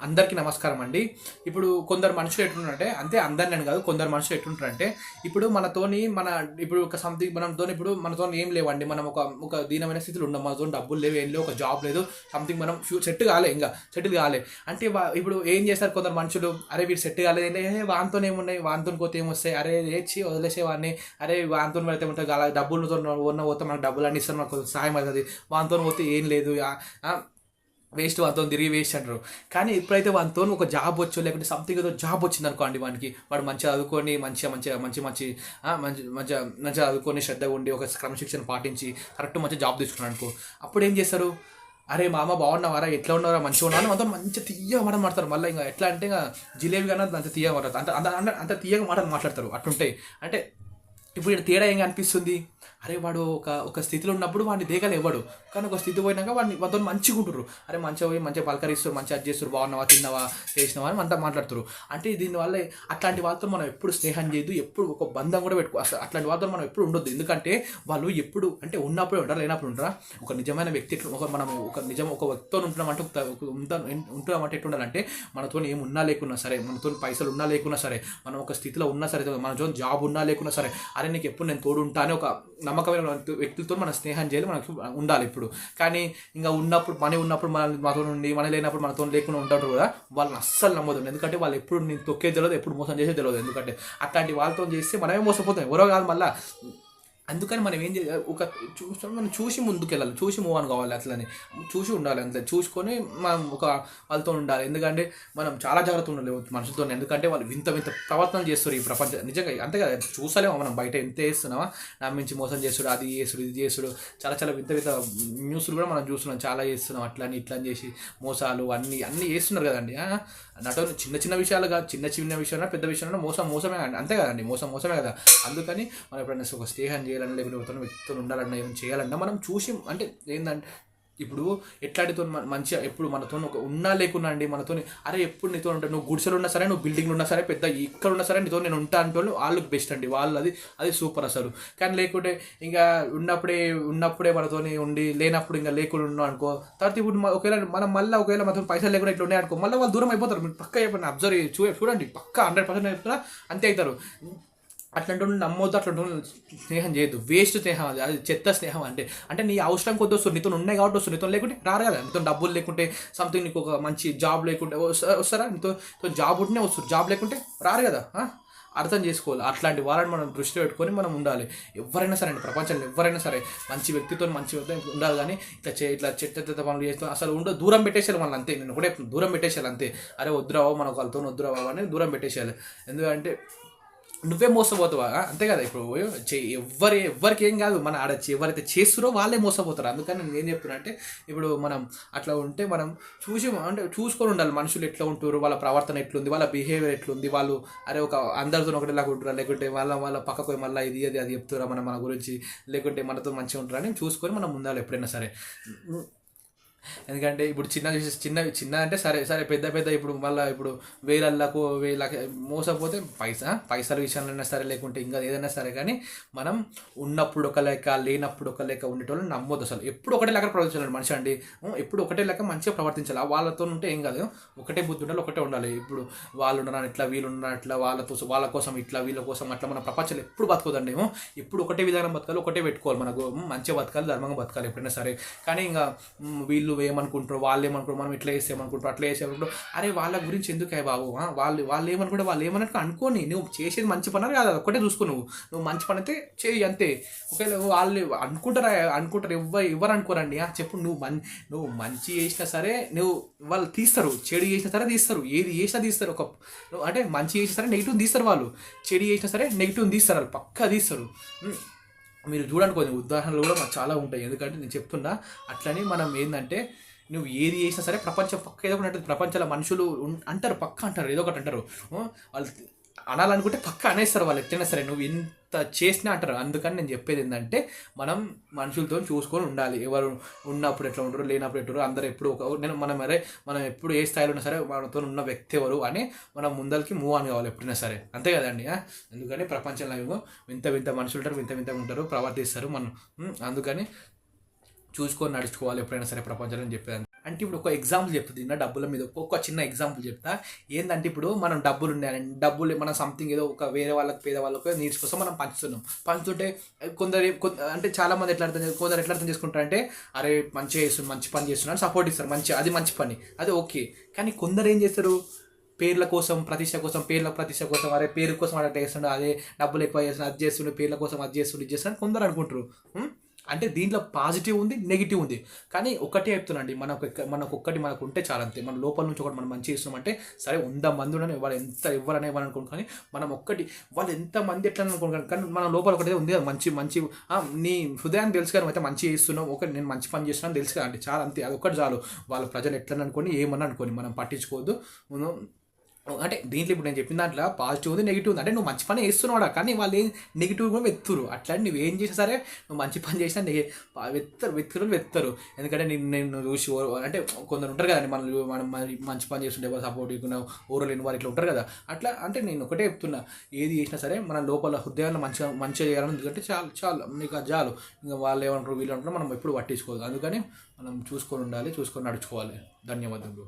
అందరికీ నమస్కారం అండి. ఇప్పుడు కొందరు మనుషులు ఎట్లుంటారంటే అంతే అందరిని అని కాదు కొందరు మనుషులు ఎట్లుంటారంటే ఇప్పుడు మనతోని మన ఇప్పుడు ఒక సంథింగ్ మనతో ఇప్పుడు మనతో ఏం లేవండి. మనం ఒక ఒక దీనమైన స్థితిలో ఉన్నాం. మనతో డబ్బులు లేవు ఏం లేవు ఒక జాబ్ లేదు సంథింగ్ మనం ఫ్యూ సెట్ కాలే ఇంకా సెటిల్ కాలే. అంటే ఇప్పుడు ఏం చేస్తారు కొందరు మనుషులు? అరే వీడు సెట్ కాలేదు ఏ వాంతో ఏమున్నాయి? వాంతో పోతే ఏమొస్తాయి అరే ఏచి వదిలేసేవాడిని. అరే వాంతో పెడితే ఉంటుంది అలా డబ్బులతో ఉన్న పోతే మనకు డబ్బులు అన్ని ఇస్తారు మనకు సహాయం అవుతుంది. వాంతో పోతే ఏం లేదు వేస్ట్ వాళ్ళతో తిరిగి వేస్ట్ అంటారు. కానీ ఎప్పుడైతే వాటితో ఒక జాబ్ వచ్చో లేకుంటే సంథింగ్ ఏదో జాబ్ వచ్చింది అనుకోండి వానికి. వాడు మంచిగా చదువుకొని మంచిగా మంచిగా మంచి మంచి మంచి మంచిగా మంచిగా చదువుకొని శ్రద్ధగా ఉండి ఒక క్రమశిక్షణ పాటించి కరెక్ట్ మంచి జాబ్ తీసుకున్నాడు అనుకో. అప్పుడు ఏం చేస్తారు? అరే మామ బాగున్నావారా? ఎట్లా ఉన్నారా మంచిగా ఉన్నారా అంతా మంచిగా తీయగా మాట మాట్లాడతారు. మళ్ళీ ఇంకా ఎట్లా అంటే ఇంకా జిలేబీ కన్నా అంత తీయగా మాట్లాడతారు. అంత అంత అంత- అంత తీయగా మాటలు మాట్లాడతారు. అట్లుంటాయి అంటే ఇప్పుడు తేడా ఏం అనిపిస్తుంది అరే వాడు ఒక ఒక స్థితిలో ఉన్నప్పుడు వాడిని దేగలు ఇవ్వడు కానీ ఒక స్థితి పోయినాక వాడిని వాళ్ళతో మంచిగా ఉంటారు అరే మంచిగా పోయి మంచిగా పలకరిస్తారు మంచిగా అది చేస్తారు బాగున్నావా తిన్నావా చేసినావా అని అంతా మాట్లాడుతారు అంటే దీనివల్ల అట్లాంటి వాళ్ళతో మనం ఎప్పుడు స్నేహం చేయదు ఎప్పుడు ఒక బంధం కూడా పెట్టుకో అసలు అట్లాంటి వాళ్ళతో మనం ఎప్పుడు ఉండొద్దు. ఎందుకంటే వాళ్ళు ఎప్పుడు అంటే ఉన్నప్పుడే ఉంటారు లేనప్పుడు ఉంటారా? ఒక నిజమైన వ్యక్తి ఒక మనం ఒక నిజం ఒక వ్యక్తితో ఉంటున్నామంటే ఒక ఒక ఉంటా- ఉంటున్నామంటే మనతో ఏం ఉన్నా లేకున్నా సరే మనతో పైసలు ఉన్నా లేకున్నా సరే మనం ఒక స్థితిలో ఉన్నా సరే మనతో జాబ్ ఉన్నా లేకున్నా సరే అరే నీకు ఎప్పుడు నేను తోడు ఉంటాను ఒక నమ్మకమైన వ్యక్తులతో మన స్నేహం చేయాలి మనకు ఉండాలి ఇప్పుడు. కానీ ఇంకా ఉన్నప్పుడు పని ఉన్నప్పుడు మన మాతో ఉండి మన లేనప్పుడు మనతో లేకుండా ఉంటారు కదా వాళ్ళని అస్సలు నమ్మదు ఎందుకంటే వాళ్ళు ఎప్పుడు నేను తొక్కే తెలియదు ఎప్పుడు మోసం చేసే తెలియదు. ఎందుకంటే అట్లాంటి వాళ్ళతో చేస్తే మనమే మోసపోతాం. ఎవరో కాదు మళ్ళీ అందుకని మనం ఏం చేయాలి? ఒక చూసి మనం చూసి ముందుకు వెళ్ళాలి చూసి మూవ్ అని కావాలి అట్లని చూసి ఉండాలి అంతే. చూసుకొని మనం ఒక వాళ్ళతో ఉండాలి. ఎందుకంటే మనం చాలా జాగ్రత్త ఉండాలి మనుషులతో ఎందుకంటే వాళ్ళు వింత వింత ప్రవర్తనలు చేస్తారు ఈ ప్రపంచం నిజంగా అంతే కదా. చూసలేము మనం బయట ఎంత వేస్తున్నామా నమ్మించి మోసం చేస్తుడు అది చేసుడు ఇది చేసుడు చాలా చాలా వింత వింత న్యూస్లు కూడా మనం చూస్తున్నాం. చాలా చేస్తున్నాం. అట్లా అని ఇట్లా అని చేసి మోసాలు అన్నీ అన్నీ చేస్తున్నారు కదండి. ఆ? చిన్న చిన్న విషయాలు కాదు. చిన్న చిన్న విషయాలు పెద్ద విషయాలు మోసం మోసమే అంతే కదండి. మోసం మోసమే కదా. అందుకని మనం ఎప్పుడైనా ఒక స్నేహం చేయాలన్నా లేకపోతే ఒకరితో వ్యక్తితో ఉండాలన్నా ఏమైనా చేయాలన్నా మనం చూసి అంటే ఏంటంటే ఇప్పుడు ఎట్లాంటితో మంచిగా ఎప్పుడు మనతో ఒక ఉన్నా లేకున్నా అండి మనతో అరే ఎప్పుడు నీతో ఉంటా నువ్వు గుడిసెలు ఉన్నా సరే నువ్వు బిల్డింగ్లు ఉన్నా సరే పెద్ద ఇక్కడ ఉన్నా సరే నీతో నేను ఉంటా అంటే వాళ్ళకి బెస్ట్ అండి. వాళ్ళు అది అది సూపర్ అసలు. కానీ లేకుంటే ఇంకా ఉన్నప్పుడే ఉన్నప్పుడే మనతోని ఉండి లేనప్పుడు ఇంకా లేకుండా ఉన్నాం అనుకో తర్వాత ఇప్పుడు ఒకవేళ మనం మళ్ళీ ఒకవేళ మనతో పైసలు లేకుండా ఇట్లా ఉన్నాయి అనుకో మళ్ళీ వాళ్ళు దూరం అయిపోతారు. మీరు పక్క చెప్పండి అబ్జర్వ్ చూ చూడండి పక్క హండ్రెడ్ పర్సెంట్ చెప్తారా అంతే అవుతారు అట్లాంటి వాళ్ళని నమ్మొద్దు అట్లాంటి స్నేహం చేయొద్దు. వేస్ట్ స్నేహం అది అది చెత్త స్నేహం అంటే. అంటే నీ అవసరం కొద్ది వస్తుంది నీతో ఉన్నాయి కాబట్టి వస్తుంది. నీతో లేకుంటే రారు కదా. నీతో డబ్బులు లేకుంటే సంథింగ్ నీకు ఒక మంచి జాబ్ లేకుంటే వస్తారా? నీతో జాబ్ ఉంటేనే వస్తారు జాబ్ లేకుంటే రారు కదా అర్థం చేసుకోవాలి. అట్లాంటి వాళ్ళని మనం దృష్టిలో పెట్టుకొని మనం ఉండాలి. ఎవరైనా సరే అండి ప్రపంచంలో ఎవరైనా సరే మంచి వ్యక్తితో మంచి వ్యక్తి ఉండాలి కానీ ఇట్లా చే ఇట్లా చెత్త చెత్త పనులు చేస్తూ అసలు ఉండ దూరం పెట్టేసేయాలి మనం అంతే. నేను ఒకటే దూరం పెట్టేసేయాలి అంతే. అరే వద్దురావో మనం వాళ్ళతో వద్దురావో అని దూరం పెట్టేసేయాలి. ఎందుకంటే నువ్వే మోసపోతావా? అంతే కదా ఇప్పుడు చే ఎవ్వరి ఎవ్వరికి ఏం కాదు మన ఆడ ఎవరైతే చేస్తురో వాళ్ళే మోసపోతారు. అందుకని నేను ఏం చెప్తున్నా అంటే ఇప్పుడు మనం అట్లా ఉంటే మనం చూసి అంటే చూసుకొని ఉండాలి. మనుషులు ఎట్లా ఉంటారు వాళ్ళ ప్రవర్తన ఎట్లుంది వాళ్ళ బిహేవియర్ ఎట్లుంది వాళ్ళు అరే ఒక అందరితో ఒకటిలాగా ఉంటారా లేకుంటే వాళ్ళ వాళ్ళ పక్కకు మళ్ళీ ఇది అది అది చెప్తారా మన మన గురించి లేకుంటే మనతో మంచిగా ఉంటారా అని చూసుకొని మనం ఉండాలి ఎప్పుడైనా సరే. ఎందుకంటే ఇప్పుడు చిన్న చిన్న చిన్న అంటే సరే సరే పెద్ద పెద్ద ఇప్పుడు మళ్ళీ ఇప్పుడు వేలల్లకు వేల మోసపోతే పైసా? పైసల విషయంలో సరే లేకుంటే ఇంకా ఏదైనా సరే. కానీ మనం ఉన్నప్పుడు ఒక లెక్క లేనప్పుడు ఒక లెక్క ఉండేటోళ్ళు నమ్మొద్దు అసలు. ఎప్పుడు ఒకటే లెక్క ప్రవర్తించాలి మనిషి అండి. ఎప్పుడు ఒకటే లెక్క మంచిగా ప్రవర్తించాలి. వాళ్ళతో ఉంటే ఏం కాదు. ఒకటే బుద్ధి ఉండాలి ఒకటే ఉండాలి. ఇప్పుడు వాళ్ళు ఉన్నారు ఇట్లా వీళ్ళు ఉన్నారు ఇట్లా వాళ్ళతో వాళ్ళ కోసం ఇట్లా వీళ్ళ కోసం అట్లా మన ప్రపంచంలో ఎప్పుడు బతుకోదండి. ఏమో ఎప్పుడు ఒకటే విధానం బతకాలి ఒకటే పెట్టుకోవాలి మనకు. మంచిగా బతకాలి ధర్మంగా బతకాలి ఎప్పుడైనా సరే. కానీ ఇంకా వీళ్ళు నువ్వు ఏమనుకుంటారు వాళ్ళు ఏమనుకుంటారు మనం ఇట్లా వేసేయమనుకుంటారు అట్లా వేసేయమనుకుంటారు అరే వాళ్ళ గురించి ఎందుకే బాబు? వాళ్ళు వాళ్ళు ఏమనుకుంటే వాళ్ళు ఏమన్నట్టు అనుకోని నువ్వు చేసేది మంచి పని కాదు అది చూసుకో నువ్వు. నువ్వు మంచి పని అయితే చేయి అంతే. ఒకవేళ వాళ్ళు అనుకుంటారా అనుకుంటారు ఎవ్వరు ఎవరు అనుకోరండి చెప్పు నువ్వు మన్ నువ్వు మంచి చేసినా సరే నువ్వు వాళ్ళు తీస్తారు. చెడు చేసినా సరే తీస్తారు. ఏది చేసినా తీస్తారు. ఒక నువ్వు అంటే మంచి చేసినా సరే నెగిటివ్ తీస్తారు వాళ్ళు. చెడు చేసినా సరే నెగిటివ్ తీస్తారు వాళ్ళు. పక్కా తీస్తారు. మీరు చూడండి కొన్ని ఉదాహరణలు కూడా మాకు చాలా ఉంటాయి. ఎందుకంటే నేను చెప్తున్నా అట్లని మనం ఏంటంటే నువ్వు ఏది చేసినా సరే ప్రపంచం పక్క ఏదో ఒకటి ప్రపంచంలో మనుషులు అంటారు పక్క అంటారు ఏదో ఒకటి అంటారు. వాళ్ళు అనాలనుకుంటే పక్క అనేస్తారు వాళ్ళు ఎట్లయినా సరే. నువ్వు ఇంత చేసినా అంటారు. అందుకని నేను చెప్పేది ఏంటంటే మనం మనుషులతో చూసుకొని ఉండాలి. ఎవరు ఉన్నప్పుడు ఎట్లా ఉంటారు లేనప్పుడు ఎట్టారు అందరు ఎప్పుడు ఒక నేను మనం అరే మనం ఎప్పుడు ఏ స్థాయిలో ఉన్నా సరే మనతో ఉన్న వ్యక్తి ఎవరు అని మనం ముందరికి మూవ్ ఆన్ కావాలి ఎప్పుడైనా సరే. అంతే కదండి అందుకని ప్రపంచంలో ఏమో వింత వింత మనుషులు ఉంటారు వింత వింత ఉంటారు ప్రవర్తిస్తారు మనం. అందుకని చూసుకొని నడుచుకోవాలి ఎప్పుడైనా సరే ప్రపంచంలో అని చెప్పేది అంటే ఇప్పుడు ఒక ఎగ్జాంపుల్ చెప్తుంది నా డబ్బుల మీద. ఒక్కొక్క చిన్న ఎగ్జాంపుల్ చెప్తా. ఏంటంటే ఇప్పుడు మనం డబ్బులు ఉన్నాయని డబ్బులు మనం సంథింగ్ ఏదో ఒక వేరే వాళ్ళకి పేద వాళ్ళకి నీడ్స్ కోసం మనం పంచుతున్నాం. పంచుతుంటే కొందరు అంటే చాలా మంది ఎట్లా అర్థం కొందరు ఎట్లా అర్థం చేసుకుంటారంటే అరే మంచిగా చేస్తున్నాను మంచి పని చేస్తున్నాను సపోర్ట్ ఇస్తారు. మంచి అది మంచి పని. అది ఓకే. కానీ కొందరు ఏం చేస్తారు? పేర్ల కోసం ప్రతిష్ట కోసం పేర్ల ప్రతిష్ట కోసం అరే పేరు కోసం అట్లా చేస్తుండే అదే డబ్బులు ఎక్కువ చేస్తున్నా అది చేస్తుండే పేర్ల కోసం అది చేస్తుండే ఇది చేస్తాను కొందరు అనుకుంటారు. అంటే దీంట్లో పాజిటివ్ ఉంది నెగిటివ్ ఉంది. కానీ ఒకటే చెప్తున్నాండి మనకు మనకు ఒక్కటి మనకు ఉంటే చాలా అంతే మన లోపల నుంచి ఒకటి మనం మంచి చేస్తున్నామంటే సరే వంద మంది ఉండని వాళ్ళు ఎంత ఎవరనే ఇవ్వాలని అనుకోను కానీ మనం ఒక్కటి వాళ్ళు ఎంత మంది ఎట్లా అనుకుంటారు కానీ మన లోపల ఒకటే ఉంది కదా మంచి మంచి నీ హృదయాన్ని తెలుసు కానీ అయితే మంచి చేస్తున్నావు ఒకటి నేను మంచి పని చేస్తున్నాను తెలుసు కదండి చాలా అంతే అది ఒకటి చాలు. వాళ్ళ ప్రజలు ఎట్లా అనుకోని ఏమన్నా అనుకోని మనం పట్టించుకోవద్దు. అంటే దీంట్లో ఇప్పుడు నేను చెప్పిన దాంట్లో పాజిటివ్ ఉంది నెగిటివ్ ఉంది. అంటే నువ్వు మంచి పని చేస్తున్నావు కానీ వాళ్ళు ఏం నెగిటివ్ కూడా వెత్తురు అట్లా నువ్వు ఏం చేసినా సరే నువ్వు మంచి పని చేసినా నెగ వెత్తరు వెత్తురు వెత్తరు. ఎందుకంటే నేను నేను చూసి అంటే కొందరు ఉంటారు కదండి మనం మనం మంచి పని చేస్తుంటే ఎవరు సపోర్ట్ ఇవ్వకుండా ఓరల్ లేని వారు ఇట్లా ఉంటారు కదా. అట్లా అంటే నేను ఒకటే చెప్తున్నా ఏది చేసినా సరే మన లోపల హృదయాన్ని మంచిగా మంచిగా చేయాలని ఎందుకంటే చాలు చాలు నీకు అది చాలు. ఇంకా వాళ్ళు ఏమంటారు వీళ్ళు అంటారు మనం ఎప్పుడు పట్టించుకోదు. అందుకని మనం చూసుకొని ఉండాలి చూసుకొని నడుచుకోవాలి. ధన్యవాదాలు